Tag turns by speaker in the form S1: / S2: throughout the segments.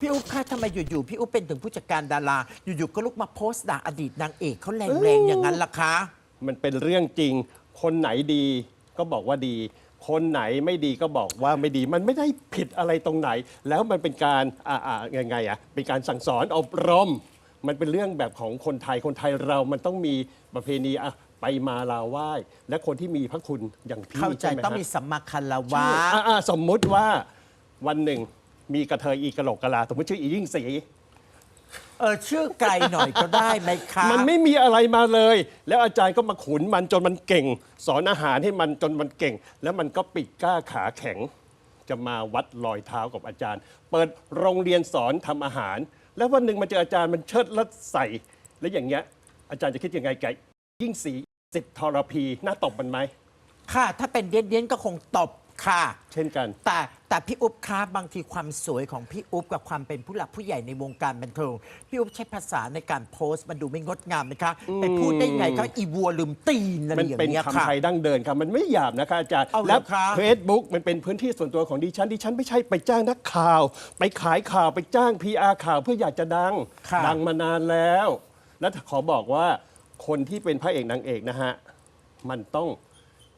S1: พี่อุ๊บคะทำไมอยู่ๆพี่อุ๊บเป็นถึงผู้จัดการดารา อยู่ๆก็ลุกมาโพสต์ด่าอดีตนางเอกเขาแรงๆอย่างนั้นล่ะคะ
S2: มันเป็นเรื่องจริง คนไหนดีก็บอกว่าดี คนไหนไม่ดีก็บอกว่าไม่ดี มันไม่ได้ผิดอะไรตรงไหน แล้วมันเป็นการอ่าอ่ายังไงอะ เป็นการสั่งสอนอบรม มันเป็นเรื่องแบบของคนไทย คนไทยเรา มันต้องมีประเพณีอะไปมาลาไหว้ และคนที่มีพระคุณอย่างพี่
S1: เข้าใจ
S2: ช่ไหม
S1: ต้อง
S2: ฮะ
S1: มีสัมมาคารวะ
S2: ใช่อะอะสมมุติว่าวันหนึ่ง มีกระเทยอีกระโหลกกะลาสมมติชื่ออียิ่งสี
S1: เออชื่อไกลหน่อยก็ได้ไหมคะ
S2: มันไม่มีอะไรมาเลย แล้วอาจารย์ก็มาขุนมันจนมันเก่ง สอนอาหารให้มันจนมันเก่ง แล้วมันก็ปิดกล้าขาแข็ง จะมาวัดรอยเท้ากับอาจารย์ เปิดโรงเรียนสอนทำอาหาร แล้ววันหนึ่งมาเจออาจารย์มันเชิดแล้วใส่แล้วอย่างเงี้ยอาจารย์จะคิดยังไงไกยิ่งสีสิทธรพีหน้าตบมันไหม
S1: ค่ะ ถ้าเป็นเดียนๆก็คงตบ ค่ะ
S2: เช่นกัน
S1: แต่แต่พี่อุ๊บคะบางทีความสวยของพี่อุ๊บกับความเป็นผู้หลักผู้ใหญ่ในวงการบันเทิงพี่อุ๊บใช้ภาษาในการโพสต์มันดูไม่งดงามไหมคะไปพูดได้ไงคะอีวัวลืมตีนอะไร
S2: มัน
S1: อย่าง
S2: เป็น
S1: เงี้ย
S2: คำ
S1: ค่ะ
S2: ไทยดั้งเดินครับ มันไม่หยาบนะคะอาจารย์
S1: เอาเหรอ
S2: แล้ว
S1: คะ
S2: เฟซบุ๊กมันเป็นพื้นที่ส่วนตัวของดิฉันดิฉันไม่ใช่ไปจ้างนักข่าว ไปขายข่าวไปจ้าง PR ข่าวเพื่ออยากจะดัง
S1: ค่ะ
S2: ดังมานานแล้ว และขอบอกว่าคนที่เป็นพระเอกนางเอกนะฮะ มันต้อง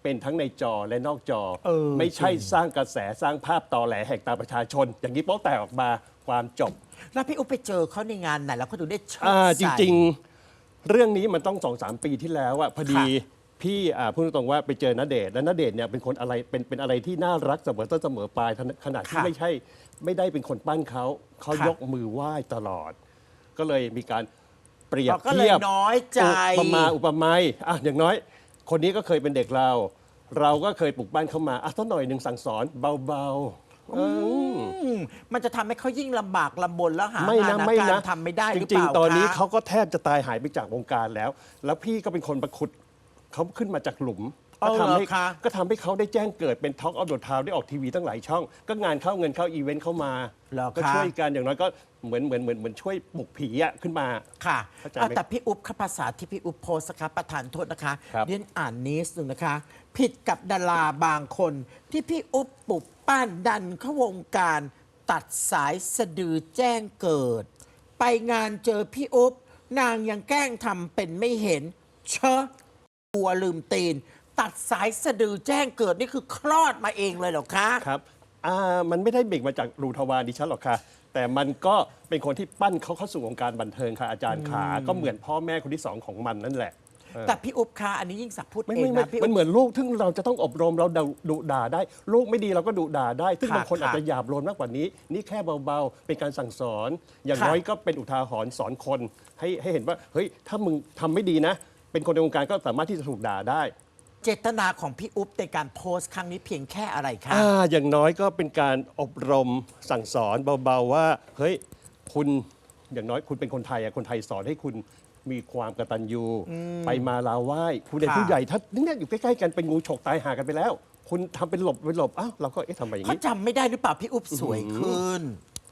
S2: เป็นทั้งในจอและนอกจอ
S1: เออ
S2: ไม่ใช่
S1: จริง
S2: สร้างกระแสสร้างภาพตอแหลแหกตาประชาชน อย่างนี้โป๊ะแตกออกมาความจบ
S1: แล้วพี่อุ๊บไปเจอเขาในงานไหนแล้วเขาถึงได้ชอบ
S2: อ่าจ
S1: ใส่
S2: ริงๆ เรื่องนี้มันต้องสองสามปีที่แล้วอะพอดี
S1: ค่ะ
S2: พี่อ่าพูดตรงๆว่าไปเจอณเดชน์และณเดชน์เนี่ยเป็นคนอะไรเป็นเป็นอะไรที่น่ารักเสมอต้นเสมอปลายขนาดที่
S1: ค่ะ
S2: ไม่ใช่ไม่ได้เป็นคนปั้นเขาเขา
S1: ค่ะ
S2: ยกมือไหว้ตลอด ก็เลยมีการเปรียบ
S1: เราก็เลย
S2: เทียบ
S1: น้อยใจ
S2: อุปมาอุปไมยอะอย่างน้อย คนนี้ก็เคยเป็นเด็กเรา เราก็เคยปลุกปั้นเขามาอะสักหน่อยหนึ่งสั่งสอนเบาๆเออ
S1: อืมมันจะทำให้เขายิ่งลำบากลำบนแล้วหา
S2: ไม่
S1: งา
S2: นะ
S1: น
S2: ไม่
S1: การ
S2: นะ
S1: ทำไม่ได้ห
S2: จ
S1: รือเป
S2: ริง
S1: ล่า
S2: ๆ ตอนนี้
S1: คะ
S2: เขาก็แทบจะตายหายไปจากวงการแล้ว แล้วพี่ก็เป็นคนประขุดเขาขึ้นมาจากหลุม
S1: เอา
S2: ก็
S1: เหรอ
S2: ทำให้
S1: คะ
S2: ก็ทำให้เขาได้แจ้งเกิดเป็นท็อกออฟเดอะทาวได้ออกทีวีตั้งหลายช่อง ก็งานเข้าเงินเข้าอีเวนต์เข้ามา
S1: เหรอ
S2: ก็
S1: คะ
S2: ช่วยกันอย่างน้อยก็เหมือนเหมือนเหมือนเหมือนช่วยปลุกผีอะขึ้นมา
S1: ค่ะ
S2: เข้าใจ
S1: อะ
S2: ไหม
S1: แต่พี่อุ๊บค่ะภาษาที่พี่อุ๊บโพสต์นะคะประธานโทษนะคะ
S2: ครับ
S1: เรียนอ่านนิดนึงนะคะ ผิดกับดาราบางคน ที่พี่อุ๊บปลุกปั้นดันเข้าวงการ ตัดสายสะดือแจ้งเกิด ไปงานเจอพี่อุ๊บนางยังแกล้งทำเป็นไม่เห็น เชอะกลัวลืมตีน ตัดสายสะดือแจ้งเกิดนี่คือคลอดมาเองเลยเหรอคะ
S2: ครับอ่ามันไม่ได้เบ่งมาจากรูทวารดิฉันหรอกค่ะ แต่มันก็เป็นคนที่ปั้นเขาเข้าสู่วงการบันเทิงค่ะอาจารย์ขา ก็เหมือนพ่อแม่คนที่สองของมันนั่นแหละ
S1: แต่พี่อุ๊บคะอันนี้ยิ่งสักดิ์พูด
S2: ไม่
S1: เอง
S2: ไม่ไม่
S1: นะพี่
S2: มั
S1: อุ๊
S2: น
S1: บ
S2: เหมือนลูกซึ่งเราจะต้องอบรมเราดุดุด่าได้ลูกไม่ดีเราก็ดุด่าได้ซึ่ง
S1: ค่ะ
S2: บางคน
S1: ค่ะ
S2: อาจจะหยาบโลนมากกว่านี้ นี่แค่เบาๆ เป็นการสั่งสอน อย่าง
S1: ค่ะ
S2: น้อยก็เป็นอุทาหรณ์สอนคน ให้ให้เห็นว่าเฮ้ยถ้ามึงทำไม่ดีนะ เป็นคนในวงการก็สามารถที่จะถูกด่าได้
S1: เจตนาของพี่อุ๊บในการโพสต์ครั้งนี้เพียงแค่อะไรคะ
S2: อ่าอย่างน้อยก็เป็นการอบรมสั่งสอนเบาๆว่า เฮ้ย คุณอย่างน้อยคุณเป็นคนไทยอะคนไทยสอนให้คุณมีความกตัญญูไปมาลาไหว้คุณเป็น
S1: ค่ะ
S2: ผู้ใหญ่ถ้าเนี่ยอยู่ใกล้ๆกันเป็นงูฉกตายหากันไปแล้ว คุณทำเป็นหลบเป็นหลบอ้าวเราก็เอ๊ะทำไมอย่าง
S1: เขา
S2: นี้
S1: จำไม่ได้หรือเปล่าพี่อุ๊บสวยขึ้น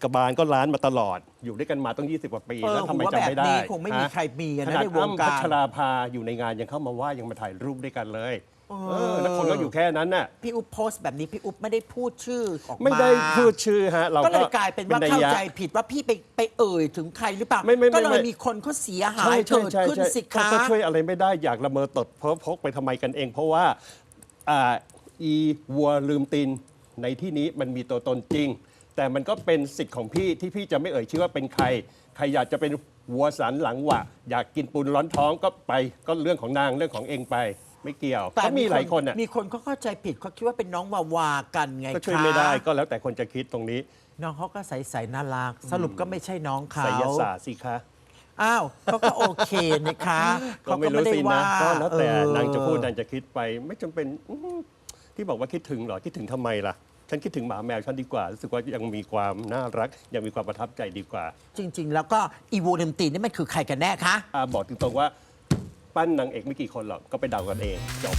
S2: กระบาลก็ล้านมาตลอด อยู่ด้วยกันมาต้อง20 กว่าปี
S1: เออ
S2: แล้วทำไม
S1: ผมว่า
S2: จำไม่ได้
S1: แบบนี้คงไม่มี
S2: ฮะ
S1: ใครมีอะนะ
S2: ขนาด
S1: ในวงการ
S2: อ้ำพัชราภาอยู่ในงานยังเข้ามาไหว้ยังมาถ่ายรูปด้วยกันเลยเออแล้วคนก็อยู่แค่นั้นน่ะ
S1: พี่อุ๊บโพสต์แบบนี้พี่อุ๊บไม่ได้พูดชื่อออกมา
S2: ไม่ได้พูดชื่อฮะ เรา
S1: ก็
S2: ก็
S1: เลยกลายเป็นว่า
S2: นัย
S1: เข้าย
S2: ยะ
S1: ใจผิดว่าพี่ไปไปเอ่ยถึงใครหรือเปล่า
S2: ไม่ไม่ไม่
S1: ก็เลย
S2: ไม่
S1: มีคนเขาเสียหา
S2: ใช่
S1: ย
S2: ใช่
S1: เกิด
S2: ใช่
S1: ขึ้น
S2: ใช่
S1: สิ
S2: ก็
S1: คะ
S2: ก็ช่วยอะไรไม่ได้อยากละเมอตดเพ้อพกไปทำไมกันเอง เพราะว่าอ่าอีวัวลืมตีนในที่นี้มันมีตัวตนจริง แต่มันก็เป็นสิทธิ์ของพี่ที่พี่จะไม่เอ่ยชื่อว่าเป็นใคร ใครอยากจะเป็นวัวสันหลังหวะ อยากกินปูนร้อนท้องก็ไปก็เรื่องของนางเรื่องของเองไป ไม่เกี่ยว
S1: แต่
S2: ก็มีหลายคนน่ะ
S1: มีคนเขาเข้าใจผิดเขาคิดว่าเป็นน้องวาวากันไง
S2: ก็ช่วย
S1: คะ
S2: ไม่ได้ก็แล้วแต่คนจะคิดตรงนี้
S1: น้องเขาก็ใสๆน่ารักสรุปก็ไม่ใช่น้องเขา
S2: ไสยศาสตร์สิคะ
S1: อ้าวเขาก็โอเคนะคะ
S2: ก็ไม่รู้สินะก็แล้วแต่
S1: เออ นา
S2: งจะพูดนางจะคิดไป ไม่จำเป็นอื้อหือที่บอกว่าคิดถึงเหรอคิดถึงทำไมล่ะ ฉันคิดถึงหมาแมวฉันดีกว่า รู้สึกว่ายังมีความน่ารัก ยังมีความประทับใจดีกว่า
S1: จริง ๆ แล้วก็อีวูนิมตีนนี่มันคือใครกันแน่คะ
S2: อาบอกตรงๆว่าปั้นนางเอกไม่กี่คนหรอก ก็ไปเดากันเองจบ